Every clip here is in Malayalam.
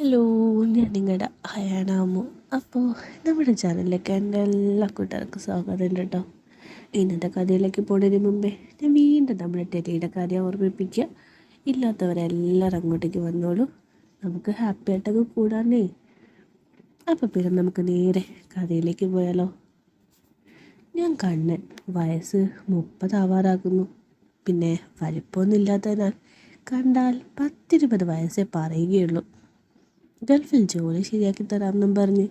ഹലോ ഞാൻ നിങ്ങളുടെ ഹയാണാമു അപ്പോൾ നമ്മുടെ ചാനലിലേക്ക് എന്റെ എല്ലാ കൂട്ടുകാർക്കും സ്വാഗതം കേട്ടോ ഇന്നത്തെ കഥയിലേക്ക് പോകുന്നതിന് മുമ്പേ ഞാൻ വീണ്ടും നമ്മുടെ ടെലിയുടെ കാര്യം ഓർമ്മിപ്പിക്കുക. ഇല്ലാത്തവരെല്ലാവരും അങ്ങോട്ടേക്ക് വന്നോളൂ. നമുക്ക് ഹാപ്പി ആയിട്ടൊക്കെ കൂടാന്നേ അപ്പോൾ പിന്നെ നമുക്ക് നേരെ കഥയിലേക്ക് പോയാലോ. ഞാൻ കണ്ണൻ വയസ്സ് മുപ്പതാവാറാകുന്നു. പിന്നെ വലിപ്പമൊന്നും ഇല്ലാത്തതിനാൽ കണ്ടാൽ പത്തിരുപത് വയസ്സേ പറയുകയുള്ളൂ. ഗൾഫിൽ ജോലി ശരിയാക്കി തരാമെന്നും പറഞ്ഞ്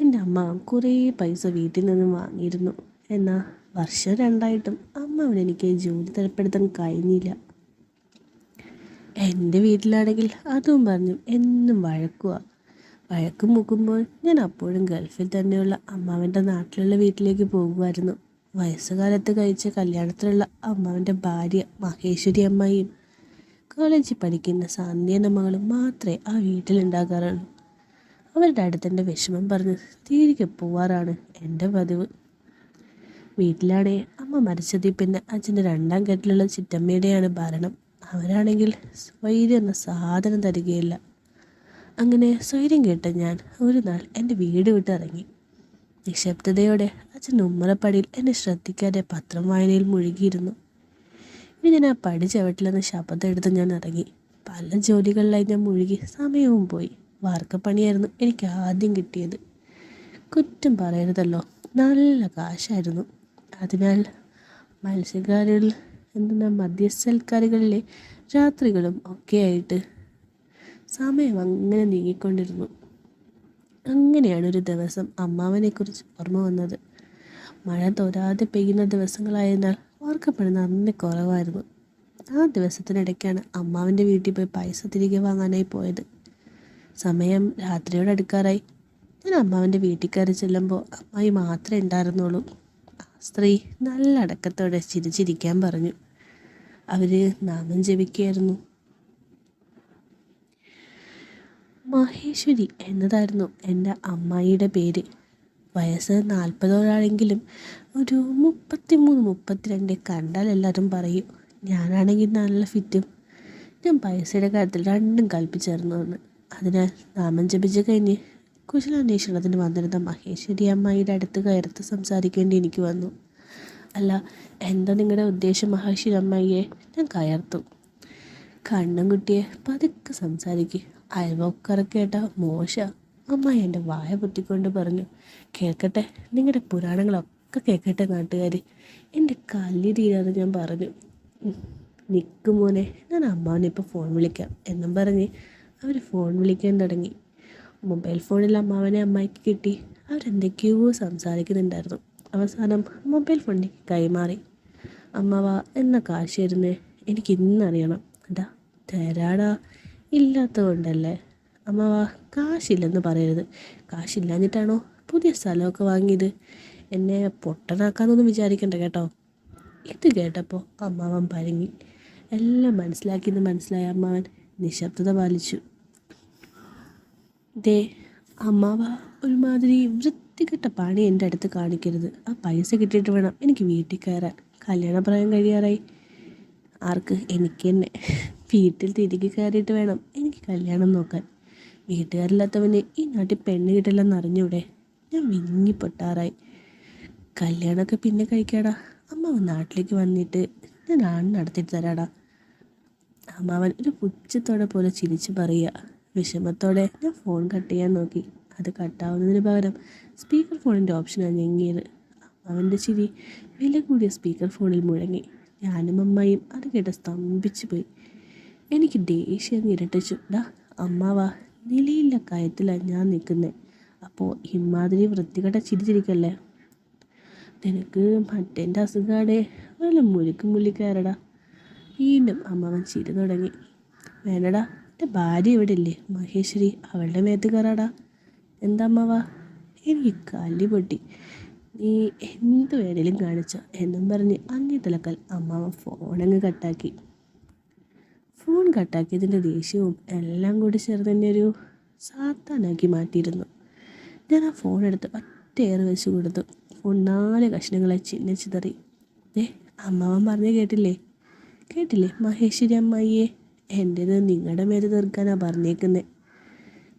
എന്റെ അമ്മ കുറേ പൈസ വീട്ടിൽ നിന്ന് വാങ്ങിയിരുന്നു. എന്നാൽ വർഷം രണ്ടായിട്ടും അമ്മ അവിടെ എനിക്ക് ജോലി തരപ്പെടുത്താൻ കഴിഞ്ഞില്ല. എന്റെ വീട്ടിലാണെങ്കിൽ അതും പറഞ്ഞു എന്നും വഴക്കുക വഴക്കും മുക്കുമ്പോൾ ഞാൻ അപ്പോഴും ഗൾഫിൽ തന്നെയുള്ള അമ്മാവന്റെ നാട്ടിലുള്ള വീട്ടിലേക്ക് പോകുമായിരുന്നു. വയസ്സുകാലത്ത് കഴിച്ച കല്യാണത്തിലുള്ള അമ്മാവന്റെ ഭാര്യ മഹേശ്വരി അമ്മയും കോളേജിൽ പഠിക്കുന്ന സാന്ധ്യന മകളും മാത്രമേ ആ വീട്ടിലുണ്ടാകാറുള്ളൂ. അവരുടെ അടുത്തെന്റെ വിഷമം പറഞ്ഞ് തിരികെ പോവാറാണ് എന്റെ പതിവ്. വീട്ടിലാണേ അമ്മ മരിച്ചതിൽ പിന്നെ അച്ഛന്റെ രണ്ടാം കെട്ടിലുള്ള ചിറ്റമ്മയുടെയാണ് ഭരണം. അവരാണെങ്കിൽ സ്വൈര്യം എന്ന സാധനം തരികയില്ല. അങ്ങനെ സ്വൈര്യം കേട്ട ഞാൻ ഒരു നാൾ എന്റെ വീട് വിട്ടിറങ്ങി നിശബ്ദതയോടെ അച്ഛൻ ഉമ്മറപ്പടിയിൽ എന്നെ ശ്രദ്ധിക്കാതെ പത്രം വായനയിൽ മുഴുകിയിരുന്നു. ഞാൻ ആ പടി ചവിട്ടിലെന്ന് ശബ്ദം എടുത്ത് ഞാൻ ഇറങ്ങി. പല ജോലികളിലായി ഞാൻ മുഴുകി. സമയവും പോയി. വാർക്കപ്പണിയായിരുന്നു എനിക്ക് ആദ്യം കിട്ടിയത്. കുറ്റം പറയരുതല്ലോ. നല്ല കാശായിരുന്നു. അതിനാൽ മത്സ്യക്കാരിൽ എന്തെന്ന മധ്യസ്ഥൽക്കാരികളിലെ രാത്രികളും ഒക്കെയായിട്ട് സമയം അങ്ങനെ നീങ്ങിക്കൊണ്ടിരുന്നു. അങ്ങനെയാണ് ഒരു ദിവസം അമ്മാവനെക്കുറിച്ച് ഓർമ്മ വന്നത്. മഴ തോരാതെ പെയ്യുന്ന ദിവസങ്ങളായതിനാൽ ഓർക്കപ്പണി നന്ദി കുറവായിരുന്നു. ആ ദിവസത്തിനിടയ്ക്കാണ് അമ്മാവിന്റെ വീട്ടിൽ പോയി പൈസ തിരികെ വാങ്ങാനായി പോയത്. സമയം രാത്രിയോട് അടുക്കാറായി. ഞാൻ അമ്മാവിന്റെ വീട്ടിൽ കയറി ചെല്ലുമ്പോൾ അമ്മായി മാത്രമേ ഉണ്ടായിരുന്നുള്ളൂ. സ്ത്രീ നല്ല അടക്കത്തോടെ ചിരിച്ചിരിക്കാൻ പറഞ്ഞു. അവർ നാമം ജപിക്കുകയായിരുന്നു. മഹേശ്വരി എന്നതായിരുന്നു എന്റെ അമ്മായിയുടെ പേര്. വയസ്സ് നാൽപ്പതോരാണെങ്കിലും ഒരു മുപ്പത്തി മൂന്ന് മുപ്പത്തിരണ്ട് കണ്ടാൽ എല്ലാവരും പറയും ഞാനാണെങ്കിൽ നല്ല ഫിറ്റും ഞാൻ പൈസയുടെ കാര്യത്തിൽ രണ്ടും കൽപ്പിച്ചേർന്നതാണ് അതിനാൽ നാമം ജപിച്ച് കഴിഞ്ഞ് കുശലാന്വേഷണത്തിന് വന്നിരുന്ന മഹേശ്വരി അമ്മായിയുടെ അടുത്ത് കയർത്ത് സംസാരിക്കേണ്ടി എനിക്ക് വന്നു. അല്ല എന്താ നിങ്ങളുടെ ഉദ്ദേശം മഹേശ്വരി അമ്മയെ ഞാൻ കയർത്തു. കണ്ണും കുട്ടിയെ പതുക്കെ സംസാരിക്കും. അയൽവക്കറൊക്കെ കേട്ട മോശ. അമ്മായി എന്റെ വായ പൊത്തിക്കൊണ്ട് പറഞ്ഞു കേൾക്കട്ടെ നിങ്ങളുടെ പുരാണങ്ങളൊക്കെ കേൾക്കട്ടെ നാട്ടുകാർ എന്റെ കല്ലി തീരാതെ ഞാൻ പറഞ്ഞു നിൽക്കും മോനെ ഞാൻ അമ്മാവനെ ഇപ്പോൾ ഫോൺ വിളിക്കാം. എന്നും പറഞ്ഞ് അവർ ഫോൺ വിളിക്കാൻ തുടങ്ങി. മൊബൈൽ ഫോണിൽ അമ്മാവനെ അമ്മായിക്ക് കിട്ടി. അവരെന്തൊക്കെയോ സംസാരിക്കുന്നുണ്ടായിരുന്നു. അവസാനം മൊബൈൽ ഫോണിൽ കൈമാറി. അമ്മാവ എന്ന കാശ് തരുന്നേ? എനിക്ക് ഇന്നറിയണം. എടാ തരാടാ. ഇല്ലാത്തതുകൊണ്ടല്ലേ. അമ്മാവ കാശില്ലെന്ന് പറയരുത്. കാശില്ലാഞ്ഞിട്ടാണോ പുതിയ സ്ഥലമൊക്കെ വാങ്ങിയത്? എന്നെ പൊട്ടനാക്കാന്നൊന്നും വിചാരിക്കണ്ട കേട്ടോ. ഇത് കേട്ടപ്പോൾ അമ്മാവൻ പരങ്ങി. എല്ലാം മനസ്സിലാക്കിയെന്ന് മനസ്സിലായ അമ്മാവൻ നിശബ്ദത പാലിച്ചു. ദേ അമ്മാവ ഒരുമാതിരി വൃത്തികെട്ട പണി എന്റെ അടുത്ത് കാണിക്കരുത്. ആ പൈസ കിട്ടിയിട്ട് വേണം എനിക്ക് വീട്ടിൽ കയറാൻ. കല്യാണപ്രായം കഴിയാറായി. ആർക്ക്? എനിക്ക് തന്നെ. വീട്ടിൽ തിരികെ കയറിയിട്ട് വേണം എനിക്ക് കല്യാണം നോക്കാൻ. വീട്ടുകാരില്ലാത്തവന് ഈ നാട്ടിൽ പെണ്ണ് കിട്ടില്ലെന്ന് അറിഞ്ഞൂടെ? ഞാൻ മിങ്ങി പൊട്ടാറായി കല്യാണമൊക്കെ പിന്നെ കഴിക്കാടാ. അമ്മാവൻ നാട്ടിലേക്ക് വന്നിട്ട് ഞാൻ ആണ് നടത്തിയിട്ട് തരാടാ. അമ്മാവൻ ഒരു പുച്ഛത്തോടെ പോലെ ചിരിച്ചു പറയുക. വിഷമത്തോടെ ഞാൻ ഫോൺ കട്ട് ചെയ്യാൻ നോക്കി. അത് കട്ടാവുന്നതിന് പകരം സ്പീക്കർ ഫോണിന്റെ ഓപ്ഷനാണ് ഞെങ്ങിയത്. അമ്മാവന്റെ ചിരി വില കൂടിയ സ്പീക്കർ ഫോണിൽ മുഴങ്ങി. ഞാനും അമ്മായിയും അത് കേട്ട് സ്തംഭിച്ചു പോയി എനിക്ക് ദേഷ്യം ഇരട്ടിച്ചു. ഡാ അമ്മാവാ നിലയില്ല കയത്തിലാണ് ഞാൻ നിൽക്കുന്നത് അപ്പോൾ ഇമാതിരി വൃത്തികെട്ട ചിരിച്ചിരിക്കല്ലേ? നിനക്ക് മറ്റേന്റെ അസുഖാടെ. വല്ല മുരുക്കും മുള്ളിക്കയറടാ വീണ്ടും അമ്മവൻ ചിരി തുടങ്ങി. വേണടാ എന്റെ ഭാര്യ ഇവിടെ ഇല്ലേ മഹേശ്വരി അവളുടെ മേത്ത് കയറാടാ. എന്താ അമ്മാവാ? എനിക്ക് കല്ലി പൊട്ടി. നീ എന്ത് വേണേലും കാണിച്ചോ എന്നും പറഞ്ഞ് അങ്ങേ തിളക്കൽ അമ്മാവൻ ഫോണങ്ങ് കട്ടാക്കി. ഫോൺ കട്ടാക്കിയതിന്റെ ദേഷ്യവും എല്ലാം കൂടി ചേർന്ന് എന്നെ ഒരു സാത്താനാക്കി മാറ്റിയിരുന്നു. ഞാൻ ആ ഫോൺ എടുത്ത് ഒറ്റയേറ് വെച്ച് കൊടുത്തു. ഫോൺ നാല് കഷ്ണങ്ങളെ ചിന്ന ചിതറി. ഏ അമ്മാവൻ പറഞ്ഞ കേട്ടില്ലേ? കേട്ടില്ലേ? മഹേശ്വരി അമ്മായിയെ? എന്റേത് നിങ്ങളുടെ മേലെ തീർക്കാനാണ് പറഞ്ഞേക്കുന്നത്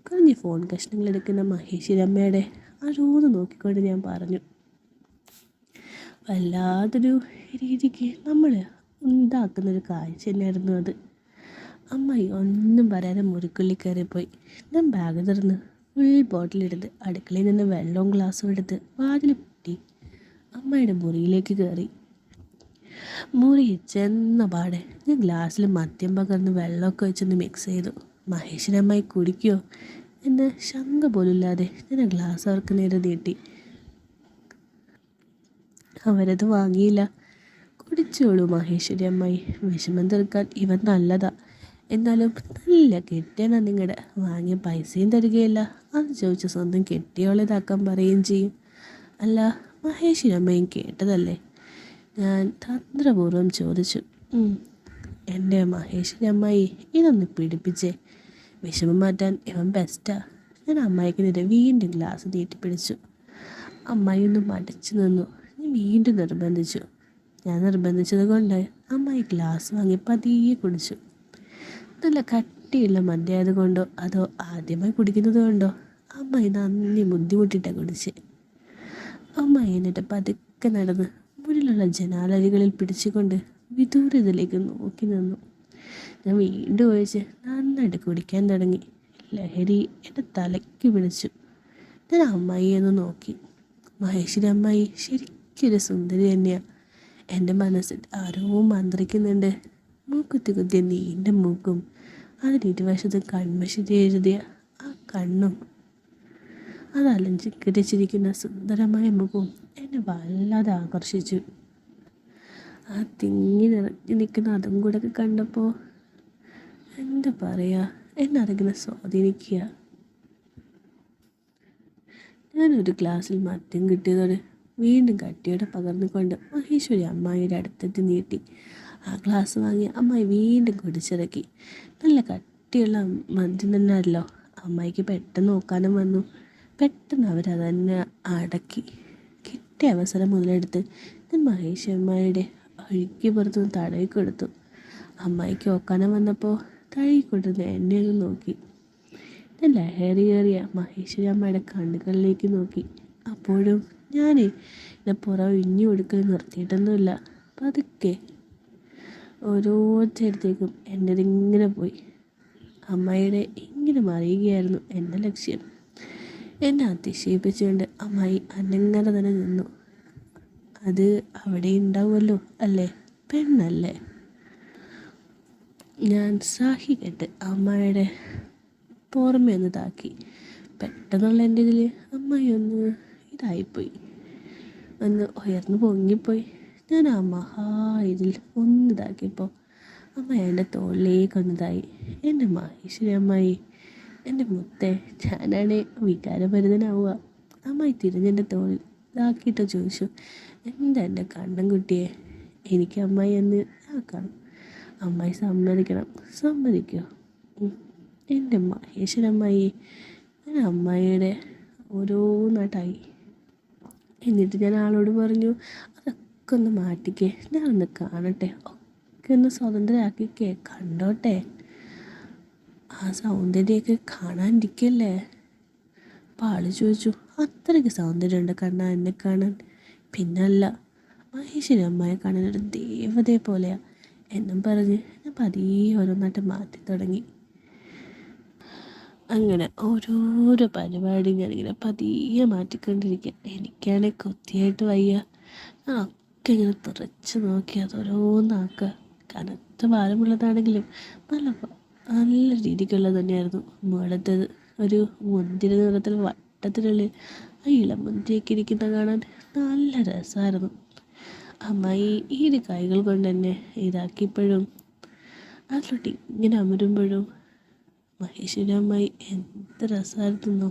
കുറഞ്ഞ് ഫോൺ കഷ്ണങ്ങൾ എടുക്കുന്ന മഹേശ്വരി അമ്മയുടെ ആ അഴൂന്ന് നോക്കിക്കൊണ്ട് ഞാൻ പറഞ്ഞു. വല്ലാതൊരു രീതിക്ക് നമ്മൾ ഉണ്ടാക്കുന്നൊരു കാഴ്ച തന്നെയായിരുന്നു അത്. അമ്മായി ഒന്നും പറയാതെ മുറിക്കുള്ളിൽ കയറിപ്പോയി. ഞാൻ ബാഗ് തുറന്ന് ഫുൾ ബോട്ടിൽ ബോട്ടിലെടുത്ത് അടുക്കളയിൽ നിന്ന് വെള്ളവും ഗ്ലാസ്സും എടുത്ത് വാതിൽ പൊട്ടി. അമ്മയുടെ മുറിയിലേക്ക് കയറി. മുറി ചെന്ന പാടെ ഞാൻ ഗ്ലാസ്സിൽ മദ്യം പകർന്ന് വെള്ളമൊക്കെ വെച്ചൊന്ന് മിക്സ് ചെയ്തു. മഹേഷിനമ്മായി കുടിക്കുമോ എന്ന് ശങ്ക പോലില്ലാതെ ഞാൻ ആ ഗ്ലാസ് അവർക്ക് നേരെ നീട്ടി. അവരത് വാങ്ങിയില്ല. കുടിച്ചോളൂ മഹേശ്വരി അമ്മായി. വിഷമം തീർക്കാൻ ഇവൻ നല്ലതാ. എന്നാലും നല്ല കെട്ടിയാണ് നിങ്ങളുടെ വാങ്ങിയ പൈസയും തരികയില്ല. അത് ചോദിച്ച സ്വന്തം കെട്ടിയോളേതാക്കാൻ പറയുകയും ചെയ്യും. അല്ല മഹേഷിനമ്മയും കേട്ടതല്ലേ? ഞാൻ തന്ത്രപൂർവം ചോദിച്ചു. എന്റെ മഹേഷിന്റെ അമ്മായി ഇതൊന്ന് പിടിപ്പിച്ചേ. വിഷമം മാറ്റാൻ ഇവൻ ബെസ്റ്റാ ഞാൻ അമ്മായിക്ക് നിന്റെ വീണ്ടും ഗ്ലാസ് നീട്ടിപ്പിടിച്ചു അമ്മായി ഒന്ന് മടിച്ചു നിന്നു. ഞാൻ വീണ്ടും നിർബന്ധിച്ചു. ഞാൻ നിർബന്ധിച്ചത് കൊണ്ട് അമ്മായി ഗ്ലാസ് വാങ്ങി പതിയെ കുടിച്ചു. നല്ല കട്ടിയുള്ള മദ്യമായത് കൊണ്ടോ അതോ ആദ്യമായി കുടിക്കുന്നത് കൊണ്ടോ അമ്മായി നന്ദി ബുദ്ധിമുട്ടിട്ടാണ് കുടിച്ച്. അമ്മായി എന്നിട്ട് പതുക്കെ നടന്ന് മുന്നിലുള്ള ജനാലരികളിൽ പിടിച്ചുകൊണ്ട് വിദൂരത്തിലേക്ക് നോക്കി നിന്നു. ഞാൻ വീണ്ടും ഒഴിച്ച് നന്നായിട്ട് കുടിക്കാൻ തുടങ്ങി. ലഹരി എന്റെ തലയ്ക്ക് പിടിച്ചു. ഞാൻ അമ്മായിയെന്ന് നോക്കി. മഹേശ്വരി അമ്മായി ശരിക്കൊരു സുന്ദരി തന്നെയാണ് എന്റെ മനസ്സിൽ ആരോ മന്ത്രിക്കുന്നുണ്ട്. മൂക്കുത്തി കുത്തിയ നീണ്ട മൂക്കും അതിനിരുവശത്ത് കൺമശിരി എഴുതിയ ആ കണ്ണും. അത് അലഞ്ചിക്കരിച്ചിരിക്കുന്ന സുന്ദരമായ മുഖവും എന്നെ വല്ലാതെ ആകർഷിച്ചു. ആ തിങ്ങി നിറഞ്ഞു നിൽക്കുന്ന അതും കൂടെ കണ്ടപ്പോൾ എന്താ പറയുക എന്നെ സ്വാധീനിക്കുക. ഞാനൊരു ഗ്ലാസ്സിൽ മദ്യം കിട്ടിയതോടെ വീണ്ടും കട്ടിയോടെ പകർന്നുകൊണ്ട് മഹേശ്വരി അമ്മായിയുടെ അടുത്തെത്തി നീട്ടി. ആ ഗ്ലാസ് വാങ്ങി അമ്മായി വീണ്ടും കുടിച്ചിറക്കി. നല്ല കട്ടിയുള്ള മദ്യം തന്നെയല്ലോ അമ്മായിക്ക് പെട്ടെന്ന് നോക്കാനും വന്നു. പെട്ടെന്ന് അവരതന്നെ അടക്കി. കിട്ടിയ അവസരം മുതലെടുത്ത് ഞാൻ മഹേഷ് അമ്മായിയുടെ അഴുക്കി പുറത്തുനിന്ന് തടവി കൊടുത്തു. അമ്മായിക്ക് നോക്കാനും വന്നപ്പോൾ തഴുകിക്കൊണ്ടിരുന്ന് എന്നെ ഒന്ന് നോക്കി. ഞാൻ ലഹരിയേറിയ മഹേശ്വരി അമ്മയുടെ കണ്ണുകളിലേക്ക് നോക്കി. അപ്പോഴും ഞാൻ എന്നെ പുറം ഇഞ്ഞു കൊടുക്കൽ നിർത്തിയിട്ടൊന്നുമില്ല. പതുക്കെ ഓരോരുത്തരത്തേക്കും എന്റെതിങ്ങനെ പോയി. അമ്മയുടെ ഇങ്ങനെ മറിയുകയായിരുന്നു എന്റെ ലക്ഷ്യം. എന്നെ അതിശയിപ്പിച്ചുകൊണ്ട് അമ്മായി അനങ്ങനെ തന്നെ നിന്നു. അത് അവിടെ ഉണ്ടാവുമല്ലോ അല്ലേ? പെണ്ണല്ലേ? ഞാൻ സാഹി കെട്ട് അമ്മയുടെ പുറമെ ഒന്ന് താക്കി. പെട്ടെന്നുള്ള എന്റെ ഇതിൽ അമ്മായി ഒന്ന് ഇതായിപ്പോയി. ഒന്ന് ഉയർന്നു പൊങ്ങിപ്പോയി. ഞാൻ ആ മഹാ ഇതിൽ ഒന്നിതാക്കിയപ്പോൾ അമ്മ എന്റെ തോളിലേക്ക് ഒന്നിതായി എന്റെ മഹേശ്വരി അമ്മായി എന്റെ മുത്തേ ഞാനാണ് വികാരഭരിതനാവുക. അമ്മായി തിരിഞ്ഞെന്റെ തോളിൽ ഇതാക്കിയിട്ട് ചോദിച്ചു എന്താ എന്റെ കണ്ണൻ കുട്ടിയെ? എനിക്ക് അമ്മായി എന്ന് ആക്കണം അമ്മായി സമ്മതിക്കണം. സമ്മതിക്കോ? എന്റെ മഹേശ്വരമ്മായി ഞാൻ അമ്മായിയുടെ ഓരോന്നായിട്ടായി എന്നിട്ട് ഞാൻ ആളോട് പറഞ്ഞു അതൊക്കെ ഒന്ന് മാറ്റിക്കേ ഞാൻ ഒന്ന് കാണട്ടെ. ഒക്കെ ഒന്ന് സ്വതന്ത്രമാക്കിക്കേ കണ്ടോട്ടെ. ആ സൗന്ദര്യമൊക്കെ കാണാണ്ടിരിക്കല്ലേ അപ്പോൾ ആൾ ചോദിച്ചു അത്രയ്ക്ക് സൗന്ദര്യമുണ്ട് കണ്ണാ എന്നെ കാണാൻ? പിന്നല്ല മഹേശ്വരി അമ്മയെ കാണാൻ ഒരു ദേവതയെ പോലെയാണ് എന്നും പറഞ്ഞ് ഞാൻ പതിയെ ഓരോന്നായിട്ട് മാറ്റി തുടങ്ങി. അങ്ങനെ ഓരോരോ പരിപാടി ഞാനിങ്ങനെ പതിയെ മാറ്റിക്കൊണ്ടിരിക്കുക എനിക്കാണെങ്കിൽ കൊത്തിയായിട്ട് വയ്യ. ഞാൻ ഒക്കെ ഇങ്ങനെ നിറച്ച് നോക്കി അത് കനത്ത ഭാരമുള്ളതാണെങ്കിലും നല്ല നല്ല രീതിക്കുള്ളത് തന്നെയായിരുന്നു. മുകളത്തത് ഒരു മുന്തിര നിറത്തിൽ വട്ടത്തിനുള്ളിൽ ആ ഇളം മുന്തിരിയൊക്കെ ഇരിക്കുന്ന കാണാൻ നല്ല രസമായിരുന്നു. അമ്മായി ഈ ഒരു കൈകൾ കൊണ്ട് തന്നെ ഇതാക്കിയപ്പോഴും അതിലോട്ട് ഇങ്ങനെ അമരുമ്പോഴും മഹേശ്വരി അമ്മായി എന്ത് രസമായിരുന്നു.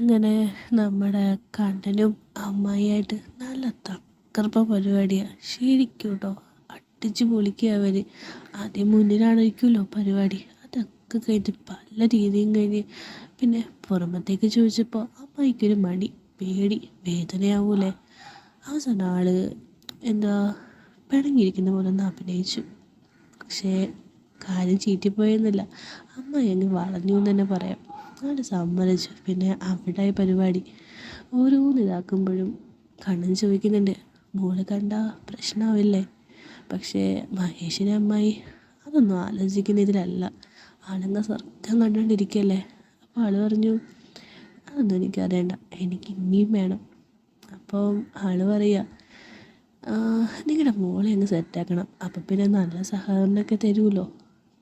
അങ്ങനെ നമ്മുടെ കണ്ണനും അമ്മായിയായിട്ട് നല്ല തക്കർപ്പ പരിപാടിയാണ് ശരിക്കും കേട്ടോ അടിച്ച് പൊളിക്കുക അവർ ആദ്യം മുന്നിലാണായിരിക്കുമല്ലോ പരിപാടി. അതൊക്കെ കഴിഞ്ഞ് പല രീതിയും കഴിഞ്ഞ് പിന്നെ പുറമത്തേക്ക് ചോദിച്ചപ്പോൾ അമ്മായിക്കൊരു മടി പേടി വേദനയാവൂലേ. അവസാനം ആൾ എന്താ പിണങ്ങിയിരിക്കുന്ന പോലെ ഒന്ന് അഭിനയിച്ചു. പക്ഷേ കാര്യം ചീറ്റിപ്പോയെന്നില്ല അമ്മ അങ്ങ് വളഞ്ഞു എന്ന് തന്നെ പറയാം. ആൾ സമ്മതിച്ചു. പിന്നെ അവിടെ പരിപാടി ഓരോന്ന് ഇതാക്കുമ്പോഴും കണ്ണൻ ചോദിക്കുന്നുണ്ട് മോൾ കണ്ട പ്രശ്നമാവില്ലേ പക്ഷേ മഹേഷിന്റെ അമ്മായി അതൊന്നും ആലോചിക്കുന്ന ഇതിലല്ല. ആളങ്ങ് സ്വർഗം കണ്ടുകൊണ്ടിരിക്കുകയല്ലേ അപ്പോൾ ആൾ പറഞ്ഞു അതൊന്നും എനിക്കറിയണ്ട. എനിക്ക് ഇനിയും വേണം. അപ്പോൾ ആൾ പറയുക നിങ്ങളുടെ മോളെ അങ്ങ് സെറ്റാക്കണം അപ്പം പിന്നെ നല്ല സഹകരണമൊക്കെ തരുമല്ലോ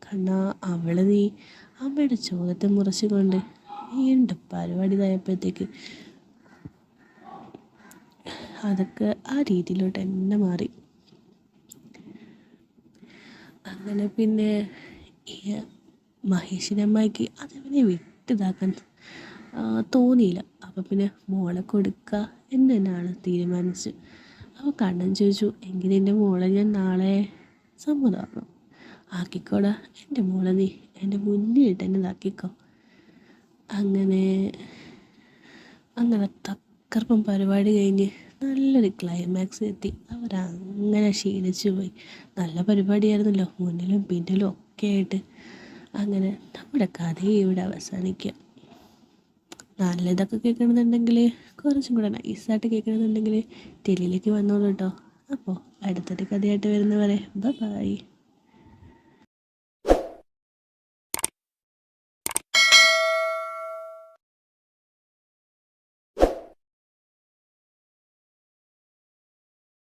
കാരണം അവളെ നീ അമ്മയുടെ ചോദ്യത്തെ മുറിച്ചുകൊണ്ട് വീണ്ടും പരിപാടി ഇതായപ്പോഴത്തേക്ക് അതൊക്കെ ആ രീതിയിലോട്ട് തന്നെ മാറി. അങ്ങനെ പിന്നെ ഈ മഹേഷിന്റെ അമ്മയ്ക്ക് അതവനെ വിട്ടിതാക്കാൻ തോന്നിയില്ല. അപ്പം പിന്നെ മോളെ കൊടുക്കുക എന്ന് തന്നെയാണ് തീരുമാനിച്ചു. അപ്പോൾ കണ്ണൻ ചോദിച്ചു എങ്കിൽ എന്റെ മോളെ ഞാൻ നാളെ സമ്മതമാണോ? ആക്കിക്കോടാ. എന്റെ മോളെ നീ എന്റെ മുന്നിലിട്ട് എന്നെ ഇതാക്കിക്കോ. അങ്ങനെ അങ്ങനെ തക്കർപ്പം പരിപാടി കഴിഞ്ഞ് നല്ലൊരു ക്ലൈമാക്സ് എത്തി. അവരങ്ങനെ ക്ഷീണിച്ചു പോയി. നല്ല പരിപാടിയായിരുന്നല്ലോ മുന്നിലും പിന്നിലും ഒക്കെ ആയിട്ട്. അങ്ങനെ നമ്മുടെ കഥ ഇവിടെ അവസാനിക്കുക നല്ലതൊക്കെ കേൾക്കണമെന്നുണ്ടെങ്കിൽ കുറച്ചും കൂടെ നൈസായിട്ട് കേൾക്കണമെന്നുണ്ടെങ്കിൽ ടെലിയിലേക്ക് വന്നോളൂ കേട്ടോ. അപ്പോൾ അടുത്തൊരു കഥയായിട്ട് വരുന്നവരെ ബൈ